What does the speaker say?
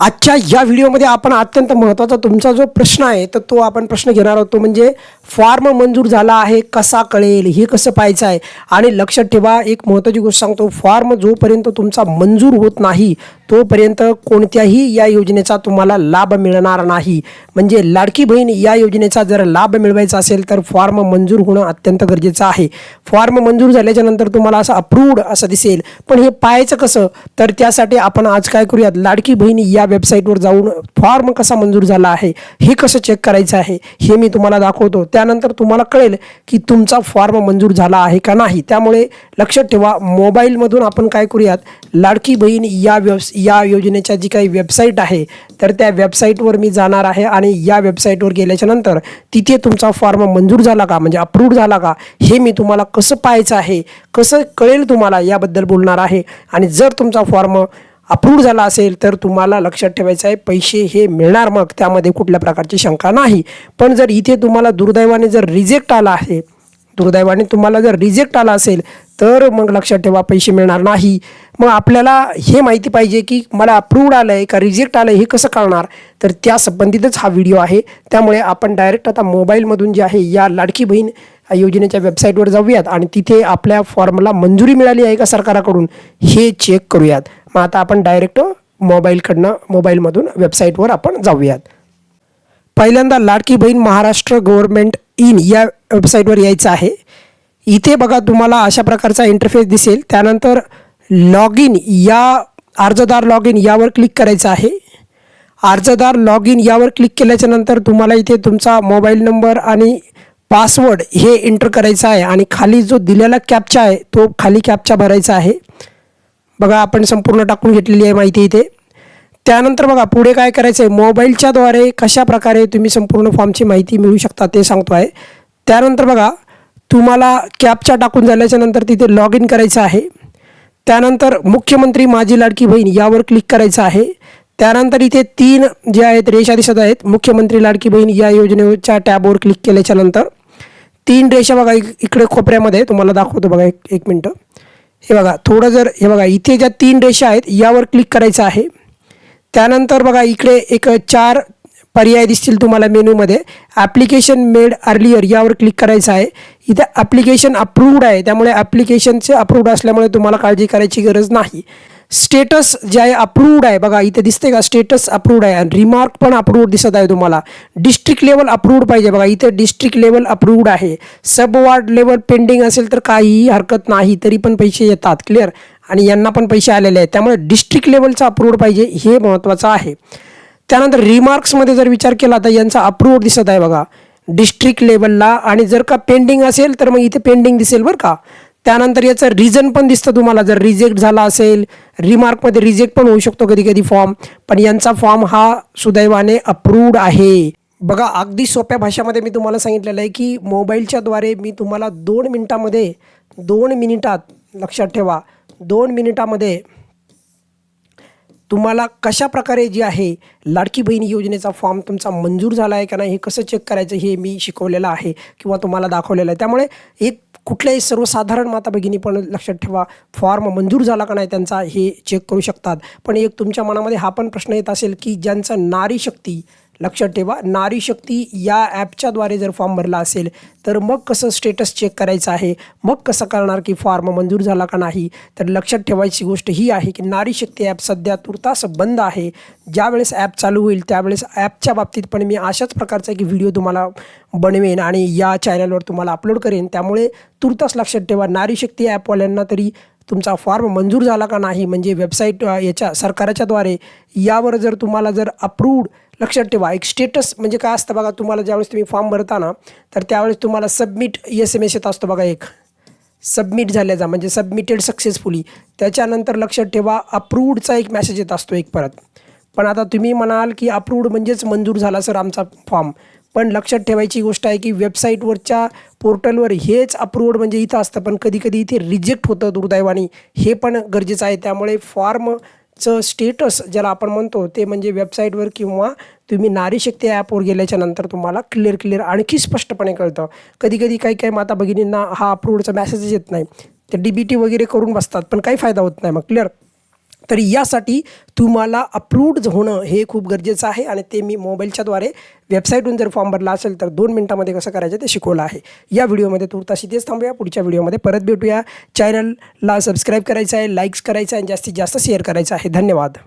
आजच्या या व्हिडिओमध्ये आपण अत्यंत महत्त्वाचा तुमचा जो प्रश्न आहे तर तो आपण प्रश्न घेणार आहोत. तो म्हणजे फॉर्म मंजूर झाला आहे कसा कळेल हे कसं पाहायचं आहे? आणि लक्षात ठेवा एक महत्त्वाची गोष्ट सांगतो फॉर्म जोपर्यंत तुमचा मंजूर होत नाही तोपर्यंत कोणत्याही या योजनेचा तुम्हाला लाभ मिळणार नाही. म्हणजे लाडकी बहीण या योजनेचा जर लाभ मिळवायचा असेल तर फॉर्म मंजूर होणं अत्यंत गरजेचं आहे. फॉर्म मंजूर झाल्याच्यानंतर तुम्हाला असं अप्रूव्ड असं दिसेल. पण हे पाहायचं कसं? तर त्यासाठी आपण आज काय करूयात? लाडकी बहीण या वेबसाईटवर जाऊन फॉर्म कसा मंजूर झाला आहे हे कसं चेक करायचं आहे हे मी तुम्हाला दाखवतो. त्यानंतर तुम्हाला कळेल की तुमचा फॉर्म मंजूर झाला आहे का नाही. त्यामुळे लक्षात ठेवा. मोबाईलमधून आपण काय करूयात? लाडकी बहीण या व्यवस या योजनेच्या जी काही वेबसाईट आहे तर त्या वेबसाईटवर मी जाणार आहे आणि या वेबसाईटवर गेल्याच्यानंतर तिथे तुमचा फॉर्म मंजूर झाला का म्हणजे अप्रूव्ड झाला का हे मी तुम्हाला कसं पाहायचं आहे कसं कळेल तुम्हाला याबद्दल बोलणार आहे. आणि जर तुमचा फॉर्म अप्रूव्ह झाला असेल तर तुम्हाला लक्षात ठेवायचं आहे पैसे हे मिळणार मग. त्यामध्ये कुठल्या प्रकारची शंका नाही. पण जर इथे तुम्हाला दुर्दैवाने जर रिजेक्ट आला आहे दुर्दैवाने तुम्हाला जर रिजेक्ट आला असेल तर मग लक्षात ठेवा पैसे मिळणार नाही. मग आपल्याला हे माहिती पाहिजे की मला अप्रूव्ड आलं आहे का रिजेक्ट आलं आहे हे कसं कळणार? तर त्या संबंधितच हा व्हिडिओ आहे. त्यामुळे आपण डायरेक्ट आता मोबाईलमधून जे आहे या लाडकी बहीण योजनेच्या वेबसाईटवर जाऊयात आणि तिथे आपल्या फॉर्मला मंजुरी मिळाली आहे का सरकाराकडून हे चेक करूयात. मग आता आपण डायरेक्ट मोबाईलकडनं मोबाईलमधून वेबसाईटवर आपण जाऊयात. पहिल्यांदा लाडकी बहीण महाराष्ट्र गव्हर्नमेंट इन या वेबसाईटवर यायचं आहे. इथे बघा तुम्हाला अशा प्रकारचा इंटरफेस दिसेल. त्यानंतर लॉग इन या अर्जदार लॉग इन यावर क्लिक करायचं आहे. अर्जदार लॉग इन यावर क्लिक केल्याच्यानंतर तुम्हाला इथे तुमचा मोबाईल नंबर आणि पासवर्ड हे एंटर करायचा आहे. आणि खाली जो दिलेला कॅपचा आहे तो खाली कॅपचा भरायचा आहे. बघा आपण संपूर्ण टाकून घेतलेली आहे माहिती इथे. त्यानंतर बघा पुढे काय करायचं आहे मोबाईलच्याद्वारे कशा प्रकारे तुम्ही संपूर्ण फॉर्मची माहिती मिळू शकता ते सांगतो आहे त्यानंतर बघा तुम्हाला कॅबच्या टाकून झाल्याच्यानंतर तिथे लॉग इन करायचं आहे. त्यानंतर मुख्यमंत्री माझी लाडकी बहीण यावर क्लिक करायचं आहे. त्यानंतर इथे तीन जे आहेत रेषा दिसत आहेत. मुख्यमंत्री लाडकी बहीण या योजनेच्या टॅबवर क्लिक केल्याच्यानंतर. तीन रेषा बघा इकडे खोपऱ्यामध्ये तुम्हाला दाखवतो बघा एक एक मिनटं. हे बघा थोडं जर हे बघा इथे ज्या तीन रेषा आहेत यावर क्लिक करायचं आहे. त्यानंतर बघा इकडे एक चार पर्याय दिसतील तुम्हाला मेनूमध्ये. ॲप्लिकेशन मेड अर्लियर यावर क्लिक करायचं आहे. इथे ॲप्लिकेशन अप्रूव्ड आहे त्यामुळे ॲप्लिकेशनचे अप्रूव्ड असल्यामुळे तुम्हाला काळजी करायची गरज नाही. स्टेटस जे आहे अप्रूव्ड आहे. बघा इथे दिसते का? स्टेटस अप्रूव्ड आहे. आणि रिमार्क पण अप्रूव्ड दिसत आहे तुम्हाला. डिस्ट्रिक्ट लेवल अप्रूव्ड पाहिजे. बघा इथे डिस्ट्रिक्ट लेवल अप्रूव्ड आहे. सब वॉर्ड लेवल पेंडिंग असेल तर काहीही हरकत नाही. तरी पण पैसे येतात. क्लिअर आणि यांना पण पैसे आलेले आहेत. त्यामुळे डिस्ट्रिक्ट लेवलचा अप्रूव्ड पाहिजे हे महत्त्वाचं आहे. त्यानंतर रिमार्क्समध्ये जर विचार केला तर यांचा अप्रूव्ड दिसत आहे बघा. डिस्ट्रिक्ट लेवलला आणि जर का पेंडिंग असेल तर मग इथे पेंडिंग दिसेल बरं का. त्यानंतर याचं रिझन पण दिसतं तुम्हाला. जर रिजेक्ट झाला असेल रिमार्कमध्ये रिजेक्ट पण होऊ शकतो कधी कधी फॉर्म पण यांचा फॉर्म हा सुदैवाने अप्रूव्ड आहे. बघा अगदी सोप्या भाषेमध्ये मी तुम्हाला सांगितलेलं आहे की मोबाईलच्याद्वारे मी तुम्हाला दोन मिनिटामध्ये दोन मिनिटात लक्षात ठेवा. दोन मिनिटामध्ये तुम्हाला कशा प्रकारे जी आहे लाडकी बहीण योजनेचा फॉर्म तुमचा मंजूर झाला आहे का नाही हे कसं चेक करायचं हे मी शिकवलेलं आहे किंवा तुम्हाला दाखवलेलं आहे. त्यामुळे एक कुठल्याही सर्वसाधारण माता भगिनी पण लक्षात ठेवा. फॉर्म मंजूर झाला का नाही त्यांचा हे चेक करू शकतात. पण एक तुमच्या मनामध्ये हा पण प्रश्न येत असेल की ज्यांचं नारी शक्ती लक्षात ठेवा. नारी शक्ती या ॲपच्याद्वारे जर फॉर्म भरला असेल तर मग कसं स्टेटस चेक करायचं आहे? मग कसं करणार की फॉर्म मंजूर झाला का नाही? तर लक्षात ठेवायची गोष्ट ही आहे की नारी शक्ती ॲप सध्या तुर्तास बंद आहे. ज्यावेळेस ॲप चालू होईल त्यावेळेस ॲपच्या बाबतीत पण मी अशाच प्रकारचा एक व्हिडिओ तुम्हाला बनवेन आणि या चॅनलवर तुम्हाला अपलोड करेन. त्यामुळे तुर्तास लक्षात ठेवा नारी शक्ती ॲपवाल्यांना तरी तुमचा फॉर्म मंजूर झाला का नाही? म्हणजे वेबसाईट याच्या सरकारच्याद्वारे यावर जर तुम्हाला जर अप्रूव्ड लक्षात ठेवा. एक स्टेटस म्हणजे काय असतं बघा तुम्हाला ज्यावेळेस तुम्ही फॉर्म भरता ना तर त्यावेळेस तुम्हाला सबमिट एस एम एस येत असतो बघा एक. सबमिट झाल्याचा म्हणजे सबमिटेड सक्सेसफुली त्याच्यानंतर लक्षात ठेवा अप्रूव्डचा एक मेसेज येत असतो एक परत. पण आता तुम्ही म्हणाल की अप्रूव्ड म्हणजेच मंजूर झाला सर आमचा फॉर्म पण लक्षात ठेवायची गोष्ट आहे की वेबसाईटवरच्या पोर्टलवर हेच अप्रूव्ड म्हणजे इथं असतं. पण कधी कधी इथे रिजेक्ट होतं दुर्दैवाने. हे पण गरजेचं आहे. त्यामुळे फॉर्म चं स्टेटस ज्याला आपण म्हणतो ते म्हणजे वेबसाईटवर किंवा तुम्ही नारी शक्ती ॲपवर गेल्याच्यानंतर तुम्हाला क्लिअर क्लिअर आणखी स्पष्टपणे कळतं. कधी कधी काही काही माता भगिनींना हा अप्रूवडचा मेसेजच येत नाही. ते डी बी टी वगैरे करून बसतात पण काही फायदा होत नाही मग क्लिअर तर यासाठी तुम्हाला अप्रूव्ड होणं हे खूप गरजेचं आहे आणि ते मी मोबाईलच्याद्वारे वेबसाईटहून जर फॉर्म भरला असेल तर दोन मिनटामध्ये कसं करायचं ते शिकवलं आहे. या व्हिडिओमध्ये तुर्ताशी तेच थांबूया. पुढच्या व्हिडिओमध्ये परत भेटूया. चॅनलला सबस्क्राईब करायचं आहे लाईक्स करायचं आहे आणि जास्तीत जास्त शेअर करायचं आहे. धन्यवाद.